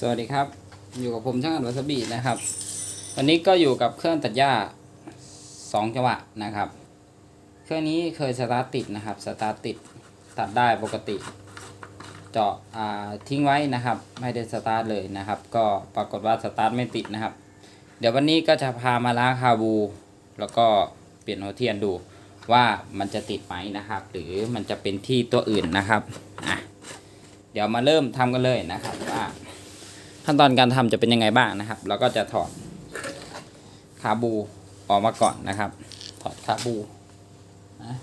สวัสดีครับ อยู่กับผมช่างอัดวัสบีนะครับ วันนี้ก็อยู่กับเครื่องตัดหญ้าสองจังหวะนะครับ เครื่องนี้เคยสตาร์ทติดนะครับสตาร์ทติดตัดได้ปกติ เจาะทิ้งไว้นะครับ ไม่ได้สตาร์ทเลยนะครับ ก็ปรากฏว่าสตาร์ทไม่ติดนะครับ เดี๋ยววันนี้ก็จะพามาล้างคาบู แล้วก็เปลี่ยนหัวเทียนดูว่ามันจะติดไหมนะครับ หรือมันจะเป็นที่ตัวอื่นนะครับอะเดี๋ยวมาเริ่มทำกันเลยนะครับว่า ขั้นตอนการทำจะเป็นยังไงบ้างนะครับแล้วก็จะถอดคาบูออกมาก่อนนะครับ ถอดคาบูนะ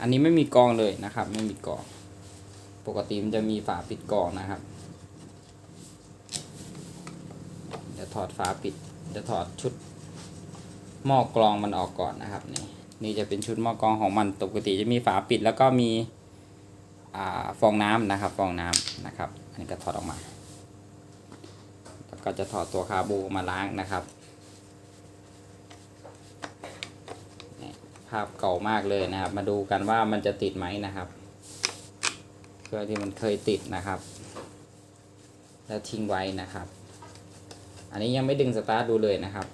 อันนี้ไม่มีกองเลยนะครับ ไม่มีกอง ปกติมันจะมีฝาปิดกองนะครับเดี๋ยวถอดฝาปิด จะถอดชุดหม้อกรองมันออกก่อนนะครับนี่นี่จะเป็นชุดหม้อกรองของมันปกติจะมีฝาปิดแล้วก็มี ฟองน้ำนะครับ ฟองน้ำนะครับ อันนี้ก็ถอดออกมา แล้วก็จะถอดตัวคาบูมาล้างนะครับภาพเก่ามากเลยนะครับ มาดูกันว่ามันจะติดไหมนะครับเครื่องที่มันเคยติดนะครับ แล้วทิ้งไว้นะครับ อันนี้ยังไม่ดึงสตาร์ทดูเลยนะครับ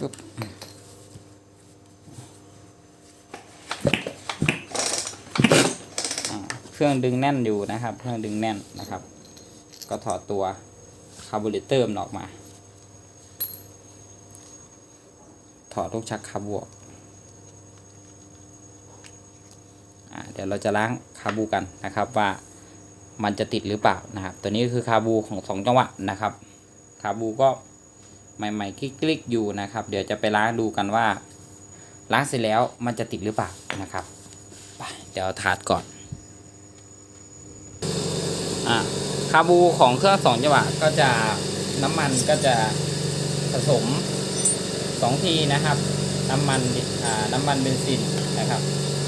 ปุ๊บเครื่องดึงแน่นอยู่นะครับ เครื่องดึงแน่นนะครับ ก็ถอดตัวคาร์บูเรเตอร์มันออกมา ถอดลูกชักคาร์บวกอ่าเดี๋ยวเราจะล้างคาบูกันนะครับว่ามันจะติดหรือเปล่านะครับ ตัวนี้คือคาบูของสองจังหวะนะครับ คาบูก็ ใหม่ ๆ คลิกๆอยู่นะครับ เดี๋ยวจะไปล้างดูกันว่า ล้างเสร็จแล้วมันจะติดหรือเปล่านะครับไปเดี๋ยวถาดก่อนอะคาบูของเครื่องสองจังหวะก็จะน้ำมันก็จะผสมสองทีนะครับ น้ำมันอ่าน้ำมันเบนซินนะครับ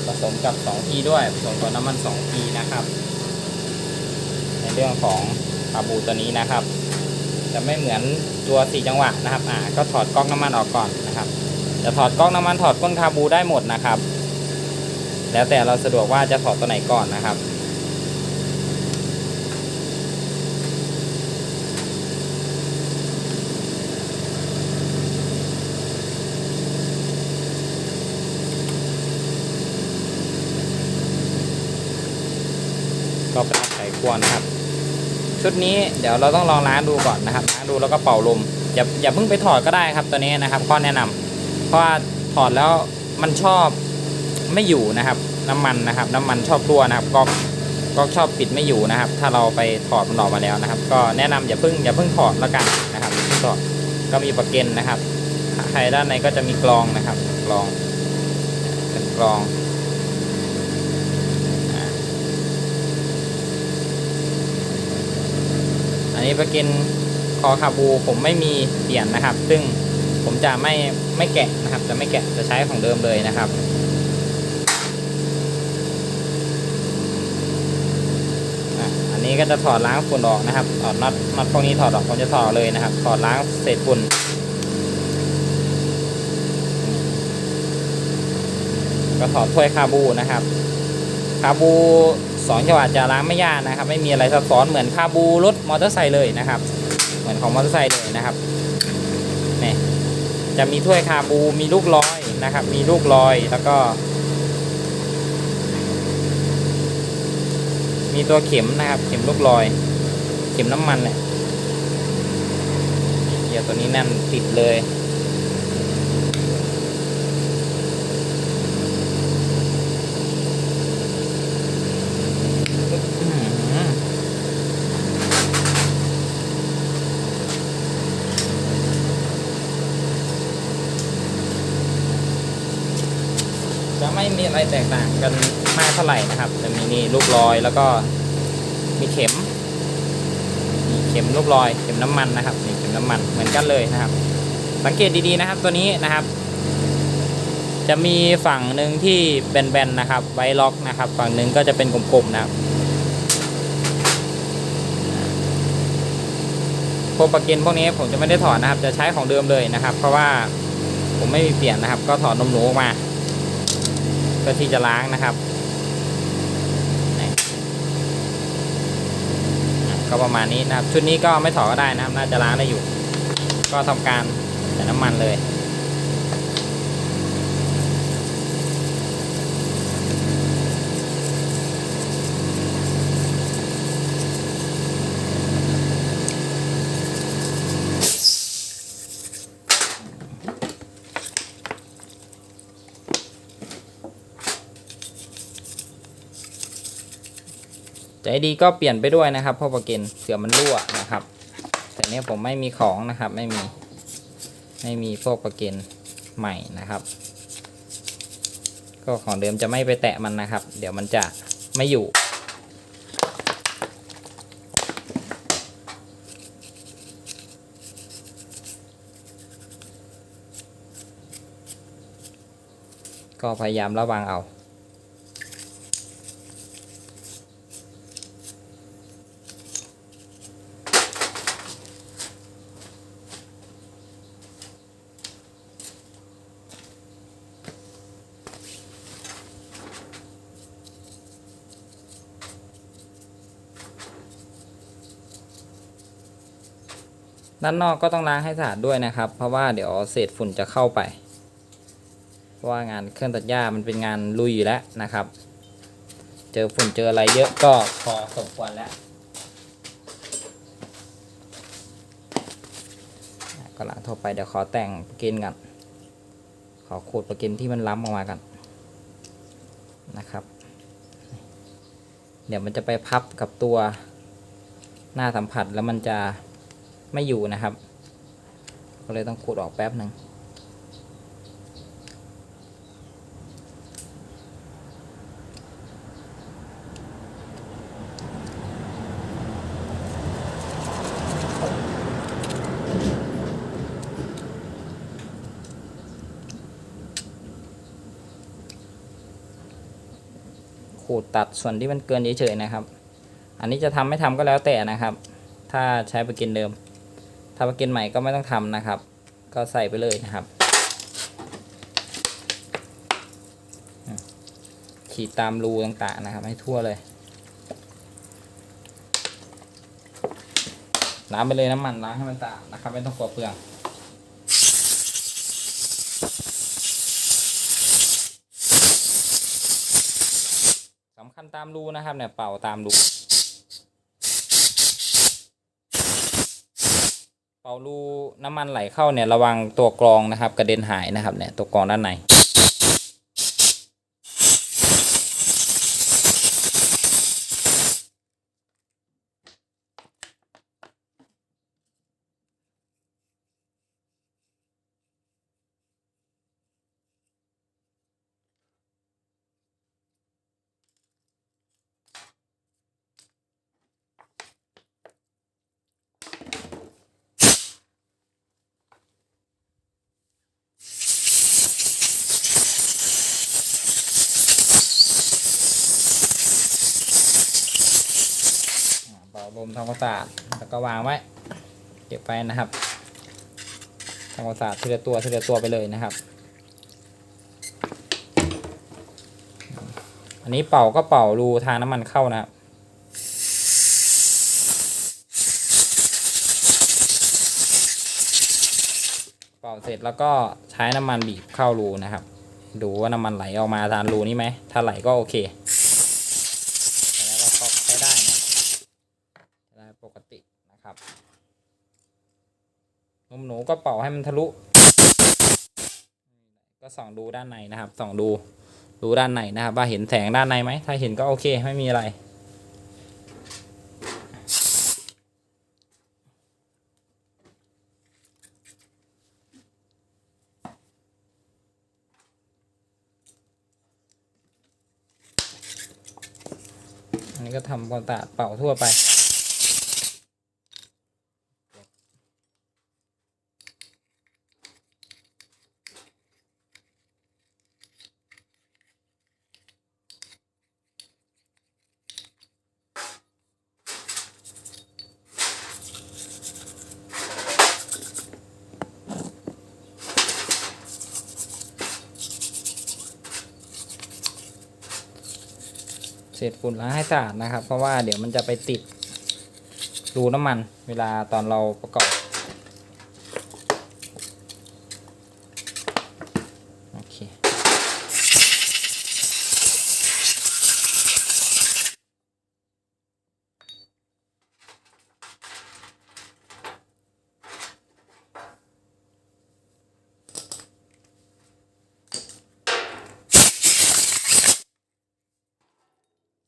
ผสมกับสองทีด้วยผสมกับน้ำมันสองทีนะครับ ในเรื่องของคาบูตัวนี้นะครับ จะไม่เหมือนตัวสี่จังหวะนะครับอ่าก็ถอดก๊อกน้ำมันออกก่อนนะครับจะถอดก๊อกน้ำมันถอดก้นคาบูได้หมดนะครับ แล้วแต่เราสะดวกว่าจะถอดตัวไหนก่อนนะครับก็เป็นไขควรนะครับ ชุดนี้เดี๋ยวเราต้องลองล้างดูก่อนนะครับล้างดูแล้วก็เป่าลมอย่าอย่าเพิ่งไปถอดก็ได้ครับตัวนี้นะครับข้อแนะนำเพราะว่าถอดแล้วมันชอบไม่อยู่นะครับ น้ำมันนะครับ น้ำมันชอบรั่วนะครับก็ก็ชอบปิดไม่อยู่นะครับ ถ้าเราไปถอดมันออกมาแล้วนะครับ ก็แนะนำอย่าเพิ่งอย่าเพิ่งถอดแล้วกันนะครับอย่าเพิ่งถอดก็มีประเกันนะครับภายด้านในก็จะมีกรองนะครับกรองเป็นกรองอ่า อั นนี้ประกินคอคาบูผมไม่มีเปลี่ยนนะครับ ซึ่งผมจะไม่ไม่แกะนะครับ จะไม่แกะจะใช้ของเดิมเลยนะครับอันนี้ก็จะถอดล้างฝุ่นออกนะครับถอดน็อตน็อตพวกนี้ถอดออกผมจะถอดเลยนะครับ ถอดล้างเศษฝุ่นก็ถอดถ้วยคาบูนะครับ คาบู สองจังหวะจะล้างไม่ยากนะครับ ไม่มีอะไรซับซ้อนเหมือนคาบูรถมอเตอร์ไซค์เลยนะครับ เหมือนของมอเตอร์ไซค์เลยนะครับนี่จะมีถ้วยคาบูมีลูกลอยนะครับ มีลูกลอยแล้วก็ มีตัวเข็มนะครับ เข็มลูกลอย เข็มน้ำมันเนี่ยเกียร์ตัวนี้แน่นติดเลย อืมจะไม่มี อะไรแตกต่างกันมากเท่าไหร่นะครับจะมีนี่ลูกลอยแล้วก็มีเข็ม มีเข็มลูกลอยเข็มน้ำมันนะครับนี่เข็มน้ำมันเหมือนกันเลยนะครับ สังเกตดีๆนะครับตัวนี้นะครับ จะมีฝั่งหนึ่งที่แบนๆนะครับ ไว้ล็อกนะครับ ฝั่งหนึ่งก็จะเป็นกลมๆนะครับผวกปลั๊กอินพวกนี้ผมจะไม่ได้ถอดนะครับ จะใช้ของเดิมเลยนะครับ เพราะว่าผมไม่มีเปลี่ยนนะครับ ก็ถอดนมหนูออกมา เพื่อที่จะล้างนะครับ ก็ประมาณนี้นะครับ ชุดนี้ก็ไม่ถอดก็ได้นะครับ น่าจะล้างได้อยู่ ก็ทำการใส่น้ำมันเลย ใจดีก็เปลี่ยนไปด้วยนะครับพวกประเกนเผื่อมันรั่วนะครับ แต่เนี้ยผมไม่มีของนะครับไม่มีไม่มีพวกประเกนใหม่นะครับ ก็ของเดิมจะไม่ไปแตะมันนะครับ เดี๋ยวมันจะไม่อยู่ก็พยายามระวังเอา ด้านนอกก็ต้องล้างให้สะอาดด้วยนะครับ เพราะว่าเดี๋ยวเศษฝุ่นจะเข้าไป เพราะว่างานเครื่องตัดหญ้ามันเป็นงานลุยอยู่แล้วนะครับ เจอฝุ่นเจออะไรเยอะก็พอสมควรแล้ว ก็ล้างทั่วไปเดี๋ยวขอแต่งประกินกันขอขูดประกินที่มันล้ำออกมากันนะครับ เดี๋ยวมันจะไปพับกับตัวหน้าสัมผัสแล้วมันจะ ไม่อยู่นะครับ ก็เลยต้องขูดออกแป๊บหนึ่งขูดตัดส่วนที่มันเกินเฉยๆนะครับ อันนี้จะทำไม่ทำก็แล้วแต่นะครับ ถ้าใช้ปกินเดิมาปลากินใหม่ก็ไม่ต้องทำนะครับ ก็ใส่ไปเลยนะครับ ขีดตามรูต่างๆนะครับ ให้ทั่วเลยล้างไปเลยน้ำมันล้างให้มันสะอาดนะครับ ไม่ต้องกลัวเปลืองสำคัญตามรูนะครับเนี่ยเป่าตามรู เอารูน้ำมันไหลเข้าเนี่ยระวังตัวกรองนะครับ กระเด็นหายนะครับเนี่ยตัวกรองด้านใน ก็วางไว้ เก็บไปนะครับทำความสะอาดทีละตัวทีละตัวไปเลยนะครับ อันนี้เป่าก็เป่ารูทางน้ำมันเข้านะครับเป่าเสร็จแล้วก็ใช้น้ำมันบีบเข้ารูนะครับ ดูว่าน้ำมันไหลออกมาทางรูนี้ไหมถ้าไหลก็โอเคแล้วก็เข้าใช้ได้นะใช้ได้ปกตินะครับ นมก็เป่าให้มันทะลุ ก็ส่องดูด้านในนะครับ ส่องดู ดูด้านในนะครับ ว่าเห็นแสงด้านในไหม ถ้าเห็นก็โอเค ไม่มีอะไรอันนี้ก็ทำความสะอาดเป่าทั่วไป ศษฝุ่นล้างให้สะอาดนะครับ เพราะว่าเดี๋ยวมันจะไปติดรูน้ำมัน เวลาตอนเราประกอบ โอเค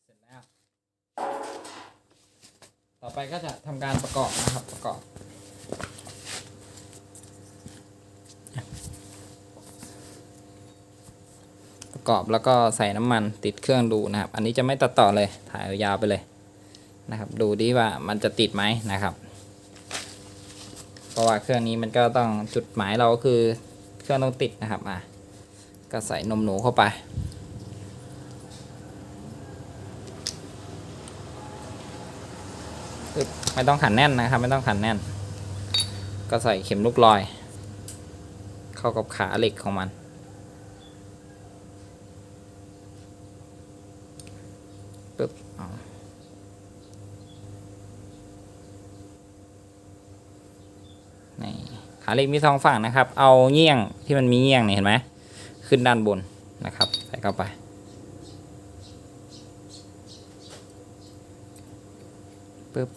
เสร็จแล้ว ต่อ ไปก็จะทำการประกอบนะครับ ประกอบ ประกอบแล้วก็ใส่น้ำมันติดเครื่องดูนะครับ อันนี้จะไม่ตัดต่อเลยถ่ายยาวไปเลยนะครับ ดูดิว่ามันจะติดไหมนะครับเพราะว่าเครื่องนี้มันก็ต้องจุดหมายเราก็คือเครื่องต้องติดนะครับอะก็ใส่นมหนูเข้าไป ปึ๊บ ไม่ต้องขันแน่นนะครับ ไม่ต้องขันแน่น ก็ใส่เข็มลูกลอย เข้ากับขาเหล็กของมัน ปึ๊บเอานี่ขาเหล็กมีสองฝั่งนะครับ เอาเงี้ยงที่มันมีเงี้ยงเนี่ยเห็นไหม ขึ้นด้านบนนะครับ ใส่เข้าไป ปึ๊บ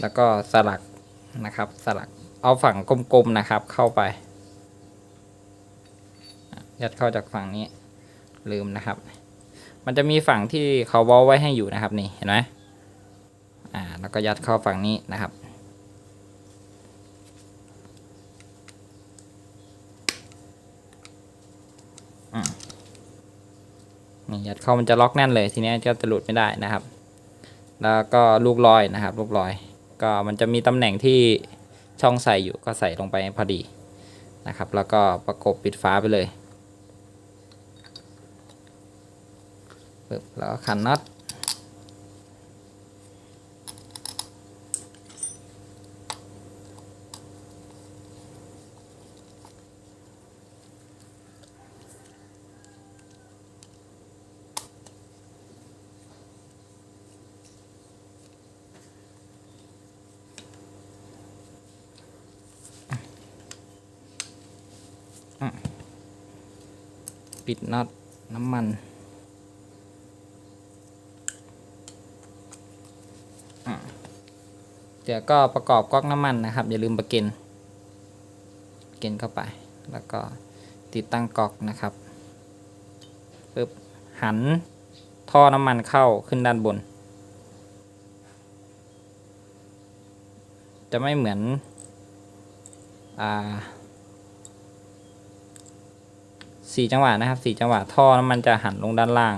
แล้วก็สลักนะครับสลักเอาฝั่งกลมๆนะครับเข้าไป ยัดเข้าจากฝั่งนี้ลืมนะครับ มันจะมีฝั่งที่เขาว้าไว้ให้อยู่นะครับนี่เห็นไหมอ่าแล้วก็ยัดเข้าฝั่งนี้นะครับนี่ยัดเข้ามันจะล็อกแน่นเลยทีนี้ก็จะหลุดไม่ได้นะครับ แล้วก็ลูกลอยนะครับ ลูกลอย ก็มันจะมีตำแหน่งที่ช่องใส่อยู่ก็ใส่ลงไปพอดีนะครับ แล้วก็ประกบปิดฟ้าไปเลยแล้วก็ขันน็อต ปิดน็อตน้ำมันเดี๋ยวก็ประกอบก๊อกน้ำมันนะครับ อย่าลืมประเก็นเก็นเข้าไป แล้วก็ติดตั้งก๊อกนะครับปึ๊บหันท่อน้ำมันเข้าขึ้นด้านบน จะไม่เหมือน อ่า สี่จังหวะนะครับสี่จังหวะท่อน้ำมันจะหันลงด้านล่าง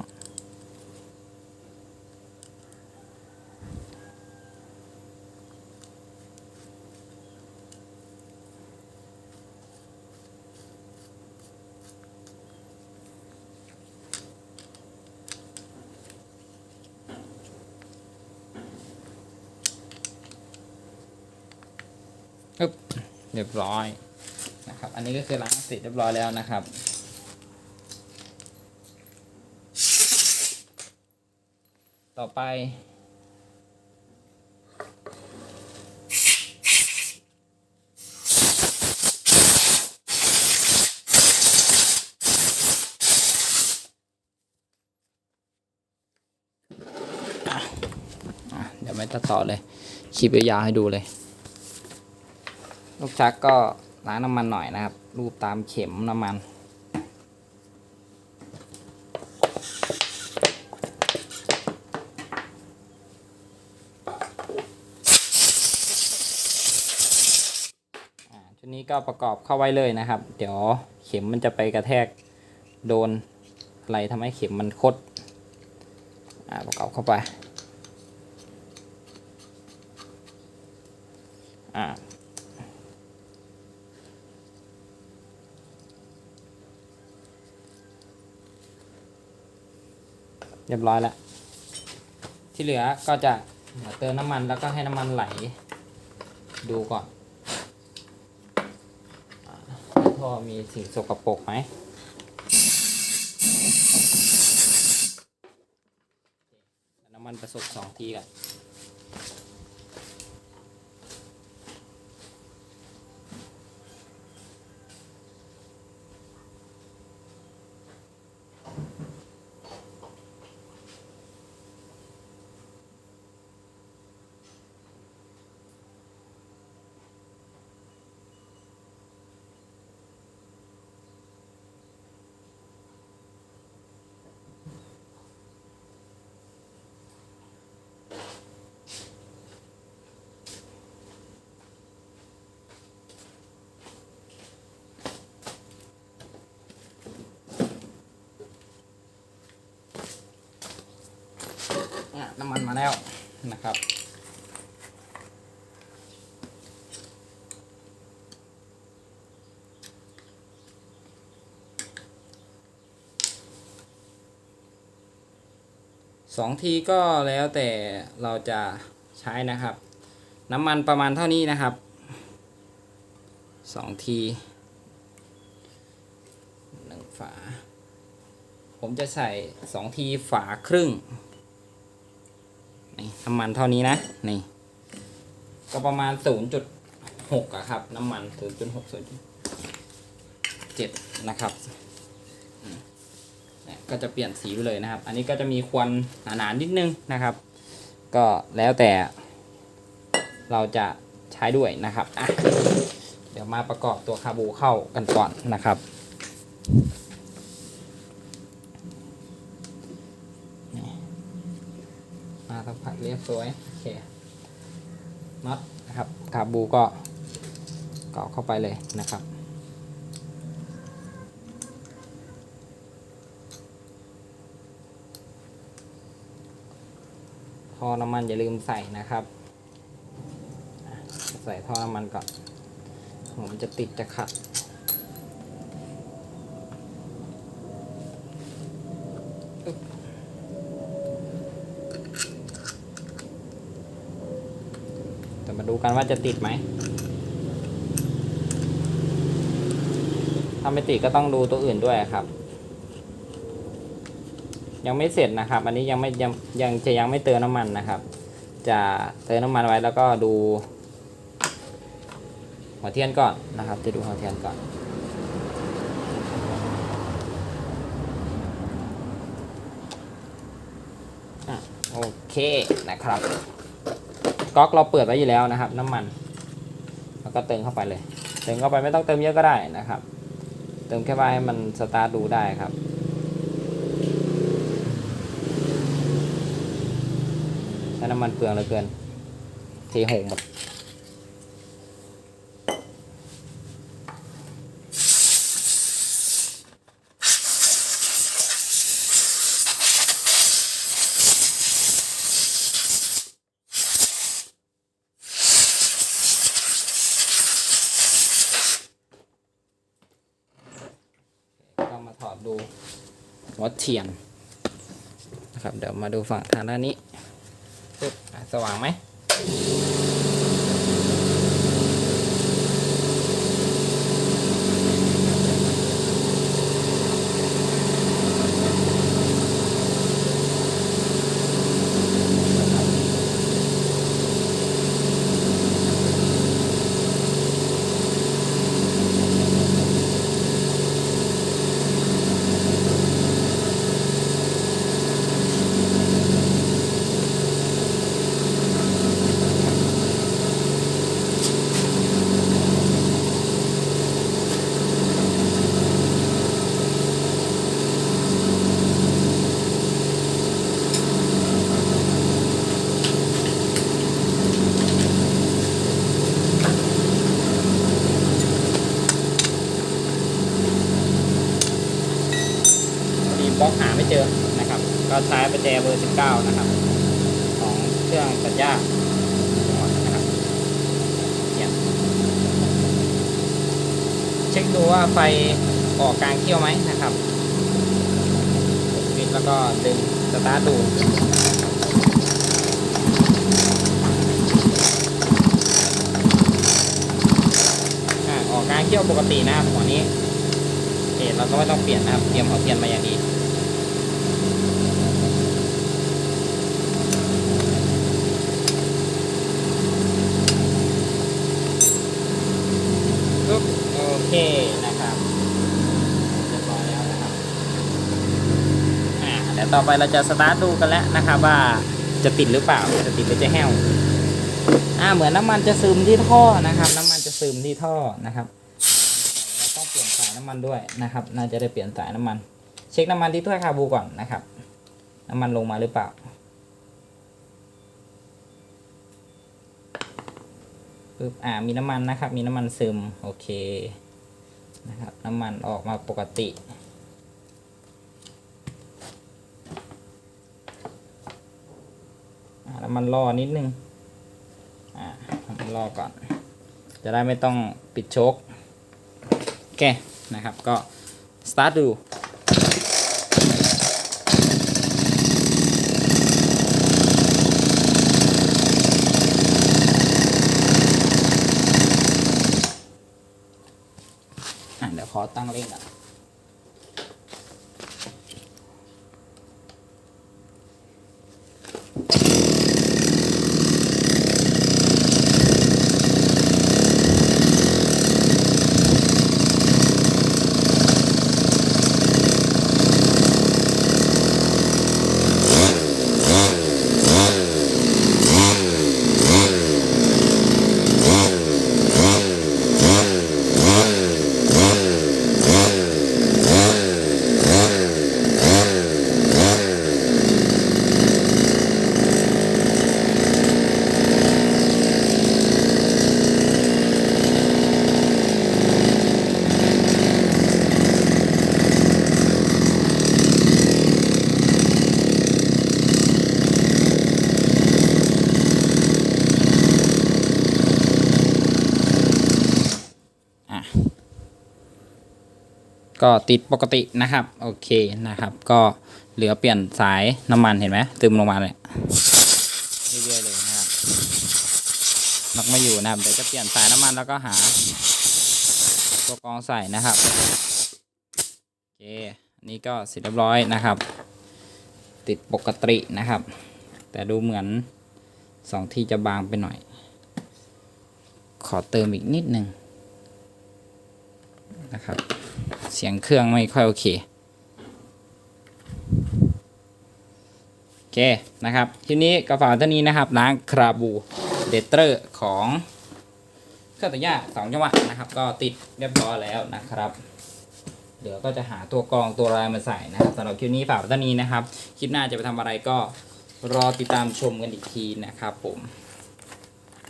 เรียบร้อยนะครับ อันนี้ก็คือล้างเสร็จเรียบร้อยแล้วนะครับ ต่อไป เดี๋ยวไม่ตัดต่อเลยคลิปยาวๆให้ดูเลย ลูกชักก็ล้างน้ำมันหน่อยนะครับ รูปตามเข็มน้ำมัน อ่าชุดนี้ ก็ประกอบเข้าไว้เลยนะครับ เดี๋ยวเข็มมันจะไปกระแทกโดนอะไรทำให้เข็มมันคดอ่าประกอบเข้าไปอ่าเรียบร้อยแล้ว ที่เหลือก็จะเติมน้ำมันแล้วก็ให้น้ำมันไหลดูก่อน อาโทท่อมีสิ่งสกปรกไหมน้ำมันประสบสองทีก่อน อะน้ำมันมาแล้วนะครับ สองทีก็แล้วแต่เราจะใช้นะครับ น้ำมันประมาณเท่านี้นะครับสองทีหนึ่งฝา ผมจะใส่สองทีฝาครึ่ง นี่น้ำมันเท่านี้นะนี่ ก็ประมาณศูนย์จุดหกอะครับ น้ำมันศูนย์จุดหกศูนย์เจ็ดนะครับก็จะเปลี่ยนสีไปเลยนะครับ อันนี้ก็จะมีควันหนาๆนิดนึงนะครับ ก็แล้วแต่ เราจะใช้ด้วยนะครับอะเดี๋ยวมาประกอบตัวคาบูเข้ากันก่อนนะครับนี่มาสักพัก เรียบร้อยโอเคน็อตนะครับคาบูก็เกาะเข้าไปเลยนะครับท่อน้ำมันอย่าลืมใส่นะครับ ใส่ท่อน้ำมันก่อนมันจะติดจะขัด อึ๊บแต่มาดูกัน ว่าจะติดไหม ถ้าไม่ติดก็ต้องดูตัวอื่นด้วยครับ ยังไม่เสร็จนะครับ อันนี้ยังไม่ยังยังจะยังไม่เติมน้ำมันนะครับ จะเติมน้ำมันไว้แล้วก็ดู หัวเทียนก่อนนะครับ จะดูหัวเทียนก่อนอโอเคนะครับ ก๊อกเราเปิดไว้อยู่แล้วนะครับ น้ำมันแล้วก็เติมเข้าไปเลย เติมเข้าไปไม่ต้องเติมเยอะก็ได้นะครับ เติมแค่ว่าให้มันสตาร์ทดูได้ครับใช้น้ำมันเปลืองเหลือเกินเทหงหมดก็มาถอดดูหัว เทียนนะครับเดี๋ยวมาดูฝั่งทางด้านนี้สว่างไหม 9 นะครับ ของเครื่องตัดหญ้านะครับเนี่ยเช็คดูว่าไฟออกกลางเขี้ยวไหมนะครับปิดแล้วก็ดึงสตาร์ทดูออกกลางเขี้ยวปกตินะครับของนี้เอทเราก็ไม่ต้องเปลี่ยนนะครับ เตรียมเอาเทียนมาอย่างดี ต่อไปเราจะสตาร์ทดูกันแล้วนะครับว่าจะติดหรือเปล่าจะติดหรือจะแห้วอ่าเหมือนน้ำมันจะซึมที่ท่อนะครับ น้ำมันจะซึมที่ท่อนะครับเราต้องเปลี่ยนสายน้ำมันด้วยนะครับ น่าจะได้เปลี่ยนสายน้ำมัน เช็คน้ำมันที่ถ้วยคาบูก่อนนะครับ น้ำมันลงมาหรือเปล่าปึ๊บอ่ามีน้ำมันนะครับ มีน้ำมันซึมโอเคนะครับ น้ำมันออกมาปกติ อ่าน้ำมันรอนิดนึงอ่าน้มันรอก่อน จะได้ไม่ต้องปิดโชคโอเคนะครับก็สตาร์ทดูอะเดี๋ยวขอตั้งเร่งก่อน ก็ติดปกตินะครับ โอเคนะครับ ก็เหลือเปลี่ยนสายน้ำมันเห็นไหมตึมลงมาเลยเรื่อยๆเลยนะครับน็อกไม่อยู่นะครับเดี๋ยวจะเปลี่ยนสายน้ำมันแล้วก็หาตัวกรองใส่นะครับโอเคอันนี้ก็เสร็จเรียบร้อยนะครับ ติดปกตินะครับ แต่ดูเหมือนสองที่จะบางไปหน่อย ขอเติมอีกนิดหนึ่งนะครับ เสียงเครื่องไม่ค่อยโอเคโอเคนะครับทีนี้กระฝาตัวนี้นะครับล้างคราบูเดเตอร์ของเครื่องตัดหญ้าสองจังหวะนะครับ ก็ติดเรียบร้อยแล้วนะครับเดี๋ยวก็จะหาตัวกรองตัวอะไรมาใส่นะครับสำหรับคลิปนี้ฝากไว้เท่านี้นะครับ คลิปหน้าจะไปทำอะไรก็รอติดตามชมกันอีกทีนะครับผม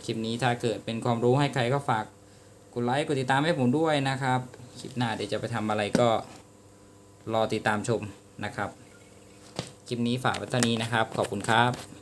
คลิปนี้ถ้าเกิดเป็นความรู้ให้ใครก็ฝากกดไลค์กดติดตามให้ผมด้วยนะครับ คลิปหน้าเดี๋ยวจะไปทำอะไรก็รอติดตามชมนะครับ คลิปนี้ฝากไว้เท่านี้นะครับ ขอบคุณครับ